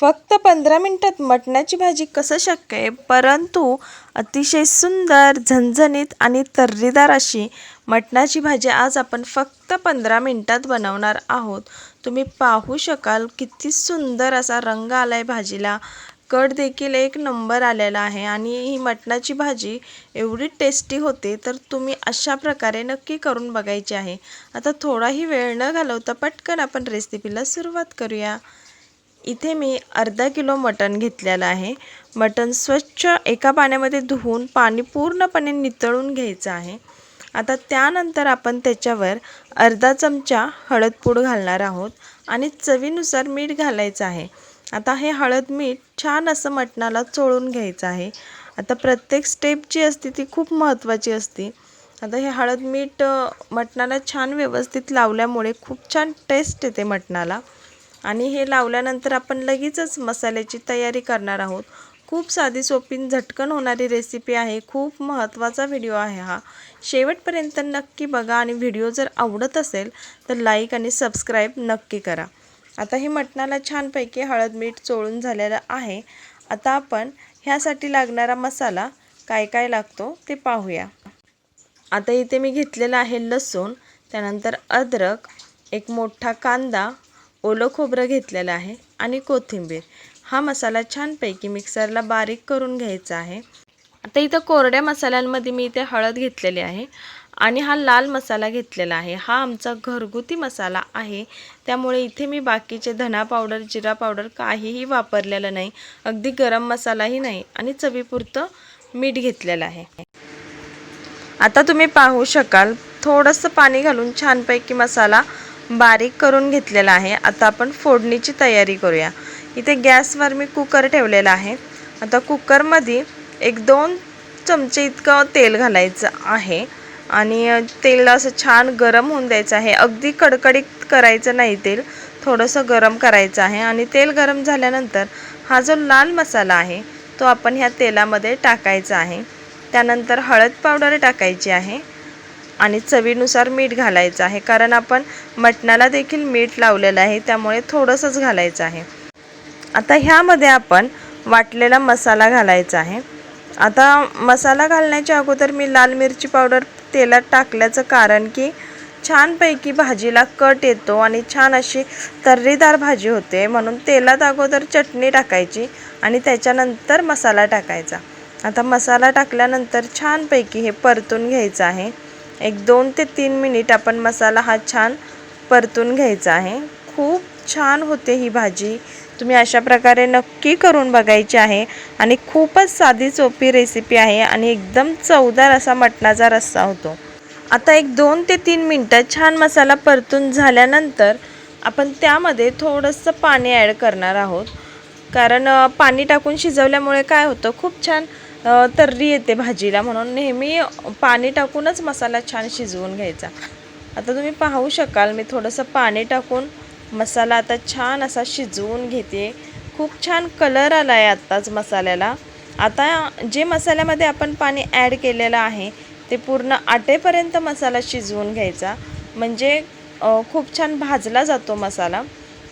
फक्त पंधरा मिनटात मटणाची भाजी कसं शक्य आहे? परंतु अतिशय सुंदर झणझणीत आणि तर्रीदार अशी मटणाची भाजी आज आपण फक्त पंधरा मिनटात बनवणार आहोत. तुम्ही पाहू शकाल किती सुंदर असा रंग आला आहे भाजीला. कट देखील एक नंबर आलेला आहे आणि ही मटणाची भाजी एवढी टेस्टी होते तर तुम्ही अशा प्रकारे नक्की करून बघायची आहे. आता थोडाही वेळ न घालवता पटकन आपण रेसिपीला सुरुवात करूया. इथे मी अर्धा किलो मटण घेतलेलं आहे. मटण स्वच्छ एका पाण्यामध्ये धुवून पाणी पूर्णपणे नितळून घ्यायचं आहे. आता त्यानंतर आपण त्याच्यावर अर्धा चमचा हळदपूड घालणार आहोत आणि चवीनुसार मीठ घालायचं आहे. आता हे हळद मीठ छान असं मटणाला चोळून घ्यायचं आहे. आता प्रत्येक स्टेप जी असते ती खूप महत्त्वाची असते. आता हे हळद मीठ मटणाला छान व्यवस्थित लावल्यामुळे खूप छान टेस्ट येते मटणाला. आणि हे लावल्यानंतर आपण लगेचच मसाल्याची तयारी करणार आहोत. खूप साधी सोपी झटकन होणारी रेसिपी आहे. खूप महत्त्वाचा व्हिडिओ आहे हा. शेवटपर्यंत नक्की बघा आणि व्हिडिओ जर आवडत असेल तर लाईक आणि सबस्क्राईब नक्की करा. आता हे मटणाला छानपैकी हळद मीठ चोळून झालेलं आहे. आता आपण ह्यासाठी लागणारा मसाला काय काय लागतो ते पाहूया. आता इथे मी घेतलेलं आहे लसूण त्यानंतर अद्रक एक मोठा कांदा ओलं खोबरं घेतलेलं आहे आणि कोथिंबीर. हा मसाला छानपैकी मिक्सरला बारीक करून घ्यायचा आहे. आता इथं कोरड्या मसाल्यांमध्ये मी इथे हळद घेतलेली आहे आणि हा लाल मसाला घेतलेला आहे. हा आमचा घरगुती मसाला आहे. त्यामुळे इथे मी बाकीचे धना पावडर जिरा पावडर काहीही वापरलेलं नाही. अगदी गरम मसालाही नाही आणि चवीपुरतं मीठ घेतलेलं आहे. आता तुम्ही पाहू शकाल थोडंसं पाणी घालून छानपैकी मसाला बारीक करून घेतलेला आहे. आता आपण फोडणीची तयारी करूया. इथे गॅसवर मी कुकर ठेवलेला आहे. आता कुकरमध्ये एक दोन चमचे इतकं तेल घालायचं आहे. आणि तेल असं छान गरम होऊन द्यायचं आहे. अगदी कडकडीत करायचं नाही तेल. थोडंसं गरम करायचं आहे. आणि तेल गरम झाल्यानंतर हा जो लाल मसाला आहे तो आपण ह्या तेलामध्ये टाकायचा आहे. त्यानंतर हळद पावडर टाकायची आहे. आणि चवीनुसार मीठ घालायचं आहे. कारण आपण मटणाला देखील मीठ लावलेलं आहे त्यामुळे थोडंसंच घालायचं आहे. आता ह्यामध्ये आपण वाटलेला मसाला घालायचा आहे. आता मसाला घालण्याच्या अगोदर मी लाल मिरची पावडर तेलात टाकल्याचं कारण की छानपैकी भाजीला कट येतो आणि छान अशी तर्रीदार भाजी होते. म्हणून तेलात अगोदर चटणी टाकायची आणि त्याच्यानंतर मसाला टाकायचा. आता मसाला टाकल्यानंतर छानपैकी हे परतून घ्यायचं आहे. एक दोन ते तीन मिनिट आपण मसाला हा छान परतून घ्यायचा आहे. खूप छान होते ही भाजी. तुम्ही अशा प्रकारे नक्की करून बघायची आहे आणि खूपच साधी सोपी रेसिपी आहे आणि एकदम चवदार असा मटणाचा रस्सा होतो. आता एक दोन ते तीन मिनटं छान मसाला परतून झाल्यानंतर आपण त्यामध्ये थोडंसं पाणी ॲड करणार आहोत. कारण पाणी टाकून शिजवल्यामुळे काय होतं खूप छान तर्री येते भाजीला म्हणून. नेहमी पाणी टाकूनच मसाला छान शिजवून घ्यायचा. आता तुम्ही पाहू शकाल मी थोडंसं पाणी टाकून मसाला आता छान असा शिजवून घेते. खूप छान कलर आला आहे आत्ताच मसाल्याला. आता जे मसाल्यामध्ये आपण पाणी ॲड केलेलं आहे ते पूर्ण आटेपर्यंत मसाला शिजवून घ्यायचा. म्हणजे खूप छान भाजला जातो मसाला.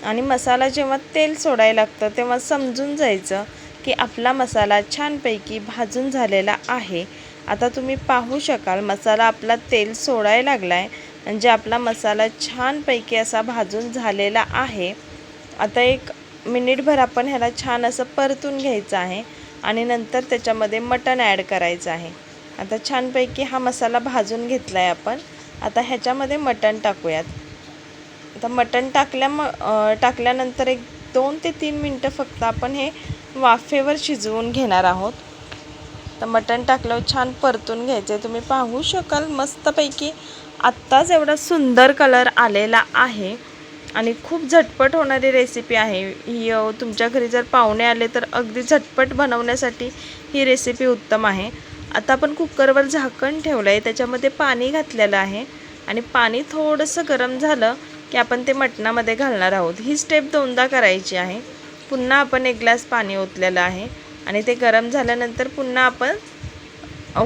आणि मसाला जेव्हा तेल सोडायला लागतं तेव्हा समजून जायचं. की आपला मसाला छानपैकी भाजून झालेला आहे. आता तुम्ही पाहू शकाल मसाला आपला तेल सोडायला लागला आहे म्हणजे आपला मसाला छानपैकी असा भाजून झालेला आहे. आता एक मिनिटभर आपण ह्याला छान असं परतून घ्यायचं आहे आणि नंतर त्याच्यामध्ये मटण ॲड करायचं आहे. आता छानपैकी हा मसाला भाजून घेतला आहे आपण. आता ह्याच्यामध्ये मटण टाकूयात. आता मटण टाकल्या म टाकल्यानंतर एक दोन ते तीन मिनटं फक्त आपण हे वाफेवर शिजवून घेणार आहोत. तर मटण टाकल्यावर छान परतून घ्यायचे तुम्ही पाहू शकाल मस्तपैकी आत्ताच एवढा सुंदर कलर आलेला आहे. आणि खूप झटपट होणारी रेसिपी आहे. ही तुमच्या घरी जर पाहुणे आले तर अगदी झटपट बनवण्यासाठी ही रेसिपी उत्तम आहे. आता आपण कुकरवर झाकण ठेवलं आहे त्याच्यामध्ये पाणी घातलेलं आहे. आणि पाणी थोडंसं गरम झालं की आपण ते मटणामध्ये घालणार आहोत. ही स्टेप दोनदा करायची आहे. पुन्हा आपण एक ग्लास पाणी ओतलेलं आहे. आणि ते गरम झाल्यानंतर पुन्हा आपण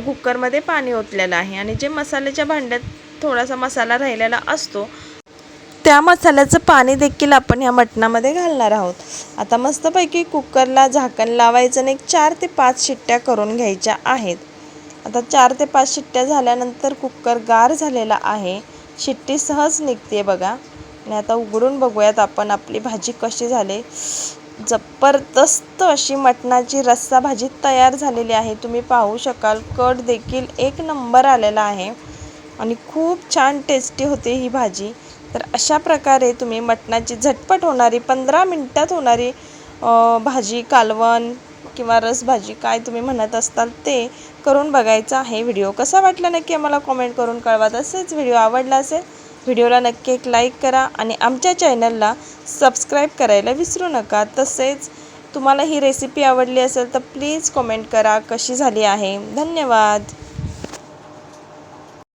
कुकरमध्ये पाणी ओतलेलं आहे. आणि जे मसाल्याच्या भांड्यात थोडासा मसाला राहिलेला असतो त्या मसाल्याचं पाणी देखील आपण या मटणामध्ये घालणार आहोत. आता मस्तपैकी कुकरला झाकण लावायचं आणि एक चार ते पाच शिट्ट्या करून घ्यायच्या आहेत. आता चार ते पाच शिट्ट्या झाल्यानंतर कुकर गार झालेला आहे. शिट्टी सहज निघते बघा. आणि आता उघडून बघूयात आपण आपली भाजी कशी झाली. जबरदस्त अशी मटणाची रस्सा भाजी तयार झालेली आहे. तुम्ही पाहू शकाल कट देखील एक नंबर आलेला आहे आणि खूप छान टेस्टी होते ही भाजी. तर अशा प्रकारे तुम्ही मटणाची झटपट होणारी पंधरा मिनटात होणारी भाजी कालवण किंवा रसभाजी काय तुम्ही म्हणत असताल ते करून बघायचं आहे. व्हिडिओ कसा वाटला नक्की आम्हाला कॉमेंट करून कळवा. तसेच व्हिडिओ आवडला असेल व्हिडिओला नक्की एक लाईक करा आणि आमच्या चॅनलला सबस्क्राईब करायला विसरू नका. तसेच तुम्हाला ही रेसिपी आवडली असेल तर प्लीज कॉमेंट करा कशी झाली आहे. धन्यवाद.